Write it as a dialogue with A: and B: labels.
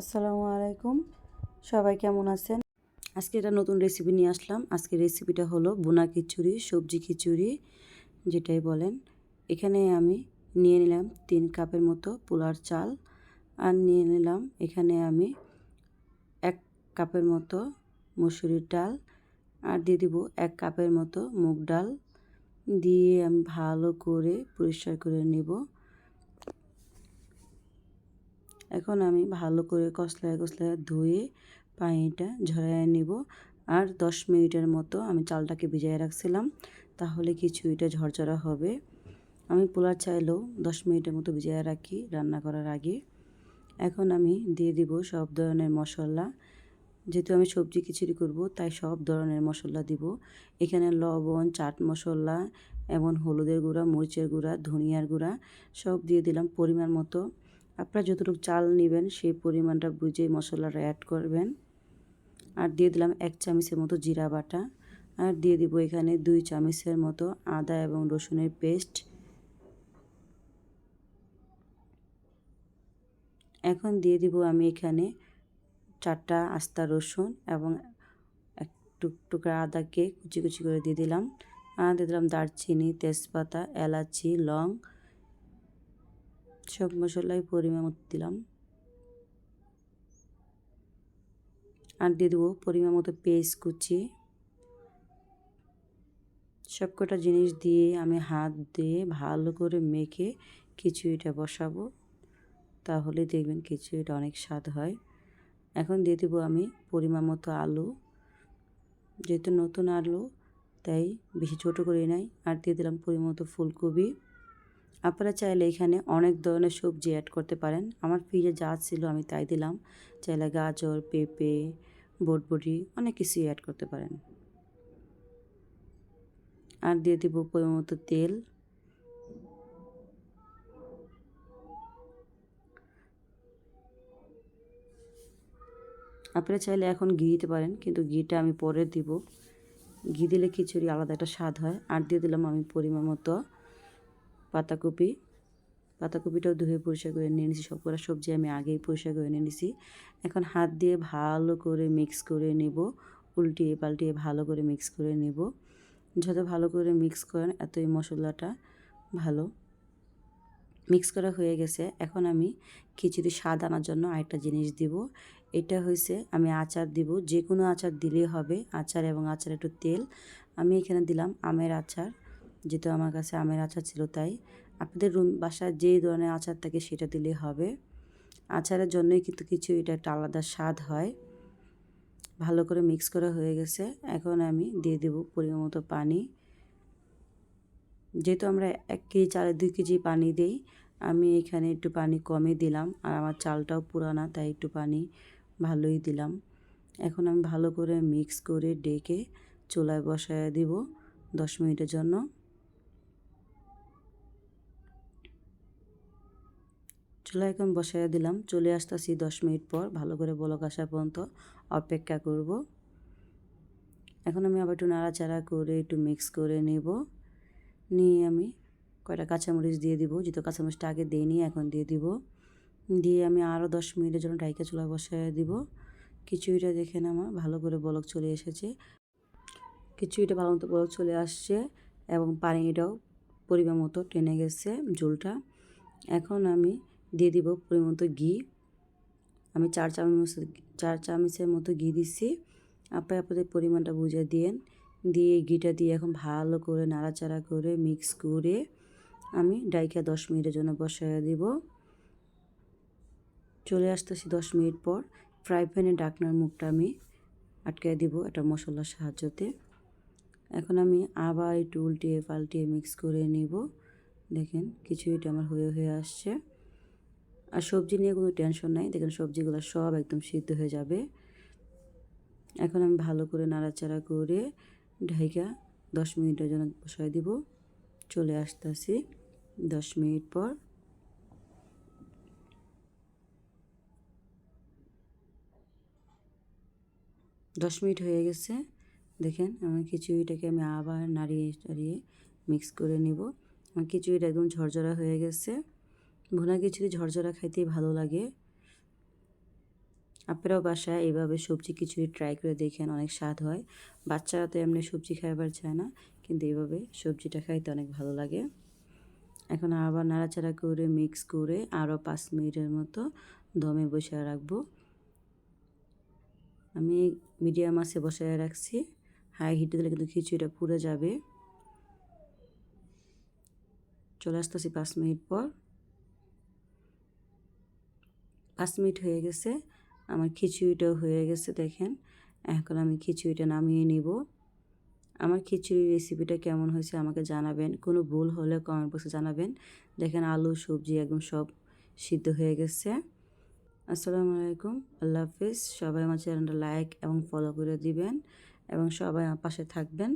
A: আসসালামু আলাইকুম। সবাই কেমন আছেন? আজকে এটা নতুন রেসিপি নিয়ে আসলাম। আজকে রেসিপিটা হলো বোনা খিচুড়ি, সবজি খিচুড়ি, যেটাই বলেন। এখানে আমি নিয়ে নিলাম তিন কাপের মতো পোলার চাল আর নিয়ে নিলাম এখানে আমি এক কাপের মতো মুসুরির ডাল আর দিয়ে দিব এক কাপের মতো মুগ ডাল। দিয়ে আমি ভালো করে পরিষ্কার করে নেব। এখন আমি ভালো করে কষলায় কষলায় ধুয়ে পানিটা ঝরাইয়া নিব। আর দশ মিনিটের মতো আমি চালটাকে ভিজাই রাখছিলাম। তাহলে খিচুড়িটা ঝরঝরা হবে। আমি পোলার চাইলেও দশ মিনিটের মতো ভিজাই রাখি রান্না করার আগে। এখন আমি দিয়ে দিব সব ধরনের মশলা। যেহেতু আমি সবজি খিচুড়ি করব, তাই সব ধরনের মশলা দিব। এখানে লবণ, চাট মশলা এবং হলুদের গুঁড়া, মরিচের গুঁড়া, ধনিয়ার গুঁড়া সব দিয়ে দিলাম পরিমাণ মতো। আপনারা যতটুকু চাল নেবেন, সেই পরিমাণটা বুঝে মশলাটা অ্যাড করবেন। আর দিয়ে দিলাম এক চামচের মতো জিরা বাটা। আর দিয়ে দিব এখানে দুই চামচের মতো আদা এবং রসুনের পেস্ট। এখন দিয়ে দিব আমি এখানে চারটা আস্তা রসুন এবং এক টুকরা আদাকে কুচি কুচি করে দিয়ে দিলাম। আর দিয়ে দিলাম দারচিনি, তেজপাতা, এলাচি, লং সব মশলাই পরিমাণ মতো দিলাম। আর দিয়ে দেবো পরিমাণ মতো পেস্ট কুচি। সবকটা জিনিস দিয়ে আমি হাত দিয়ে ভালো করে মেখে খিচুড়িটা বসাবো। তাহলে দেখবেন খিচুড়িটা অনেক স্বাদ হয়। এখন দিয়ে দেবো আমি পরিমাণ মতো আলু। যেহেতু নতুন আলু, তাই বেশি ছোটো করে নাই। আর দিয়ে দিলাম পরিমাণ মতো ফুলকপি। আপনারা চাইলে এখানে অনেক ধরনের সবজি অ্যাড করতে পারেন। আমার ফ্রিজে যা ছিল আমি তাই দিলাম। চাইলে গাজর, পেঁপে, বটবটি অনেক কিছুই অ্যাড করতে পারেন। আর দিয়ে দিব পরিমাণ মতো তেল। আপনারা চাইলে এখন ঘি দিতে পারেন, কিন্তু ঘিটা আমি পরে দিব। ঘি দিলে খিচুড়ি আলাদা একটা স্বাদ হয়। আর দিয়ে দিলাম আমি পরিমাণ মতো পাতাকপি, পাতাকপিটাও ধুয়ে পরিষ্কার করে নিয়ে নিয়েছি সবকটা সবজি আমি আগেই পরিষ্কার করে নিয়ে নিয়েছি এখন হাত দিয়ে ভালো করে মিক্স করে নেব, উল্টিয়ে পাল্টিয়ে ভালো করে মিক্স করে নেব। যত ভালো করে মিক্স করেন, এতই মশলাটা ভালো। মিক্স করা হয়ে গেছে। এখন আমি খিচুড়ি স্বাদ আনার জন্য আরেকটা জিনিস দিব। এটা হয়েছে আমি আচার দিব। যে কোনো আচার দিলেই হবে, আচার এবং আচার একটু তেল। আমি এখানে দিলাম আমের আচার। যেহেতু আমার কাছে আমের আচার ছিল তাই আপনাদের রুম বাসায় যে ধরনের আচার থাকে সেটা দিলেই হবে। আচারের জন্যই কিন্তু কিছু এটা একটা আলাদা স্বাদ হয়। ভালো করে মিক্স করা হয়ে গেছে। এখন আমি দিয়ে দেব পরিমাণ মতো পানি। যেহেতু আমরা এক কেজি চালে দুই কেজি পানি দিই, আমি এখানে একটু পানি কমই দিলাম আর আমার চালটাও পুরানা তাই একটু পানি ভালোই দিলাম। এখন আমি ভালো করে মিক্স করে ডেকে চুলায় বসায় দিব দশ মিনিটের জন্য। চুলায় এখন বসাইয়া দিলাম। চলে আসতেছি দশ মিনিট পর। ভালো করে বলক আসা পর্যন্ত অপেক্ষা করব। এখন আমি আবার একটু নাড়াচাড়া করে একটু মিক্স করে নেব। নিয়ে আমি কয়টা কাঁচামরিচ দিয়ে দিব। যেহেতু কাঁচামরিচটা আগে দিইনি, এখন দিয়ে দিব। দিয়ে আমি আরও দশ মিনিটের জন্য ডাইকা চুলা বসায় দিব। খিচুড়িটা দেখেন আমার, ভালো করে বলক চলে এসেছে। খিচুড়িটা ভালো মতো বলক চলে আসছে এবং পানিটাও পরিমাণ মতো টেনে গেছে ঝোলটা। এখন আমি দিয়ে দিব মতো ঘি। আমি চার চামচ, চার চামচের মতো ঘি দিচ্ছি। আপনার আপনাদের পরিমাণটা বুঝে দিয়েন। দিয়ে ঘিটা দিয়ে এখন ভালো করে নাড়াচাড়া করে মিক্স করে আমি ডাইকা দশ মিনিটের জন্য বসাইয়া দিব। চলে আসতেছি দশ মিনিট পর। ফ্রাই প্যানে ডাকনার মুখটা আমি আটকে দিব একটা মশলার সাহায্যতে। এখন আমি আবার একটু উল্টিয়ে পাল্টিয়ে মিক্স করে নিব। দেখেন কিছু এটা আমার হয়ে হয়ে আসছে। আর সবজি নিয়ে কোনো টেনশন নাই। দেখেন সবজিগুলো সব একদম সিদ্ধ হয়ে যাবে। এখন আমি ভালো করে নাড়াচাড়া করে ঢাইকা দশ মিনিটের জন্য বসাই দিব। চলে আসতেছি দশ মিনিট পর। দশ মিনিট হয়ে গেছে। দেখেন আমার খিচুড়িটাকে আমি আবার নাড়িয়ে টাড়িয়ে মিক্স করে নিব। আমার খিচুড়িটা একদম ঝরঝরা হয়ে গেছে। ভুনা খিচুড়ি ঝরঝরা খাইতে ভালো লাগে? আপনারাও বাসায় এইভাবে সবজি খিচুড়ি ট্রাই করে দেখেন, অনেক স্বাদ হয়। বাচ্চারা তো এমনি সবজি খাইবার চায় না, কিন্তু এইভাবে সবজিটা খাইতে অনেক ভালো লাগে। এখন আবার নাড়াচাড়া করে মিক্স করে আরও পাঁচ মিনিটের মতো দমে বসিয়ে রাখব। আমি মিডিয়াম আছে বসায় রাখছি। হাই হিটে দিলে কিন্তু খিচুড়িটা পুড়ে যাবে। চলে আসতেছি পাঁচ মিনিট পর। পাঁচ মিনিট হয়ে গেছে। আমার খিচুড়িটাও হয়ে গেছে, দেখেন। এখন আমি খিচুড়িটা নামিয়ে নিব। আমার খিচুড়ির রেসিপিটা কেমন হয়েছে আমাকে জানাবেন। কোনো ভুল হলে কমেন্ট বক্সে জানাবেন। দেখেন আলু, সবজি একদম সব সিদ্ধ হয়ে গেছে। আসসালামু আলাইকুম। আল্লাহ হাফিজ। সবাই আমার চ্যানেলটা লাইক এবং ফলো করে দিবেন এবং সবাই আমার পাশে থাকবেন।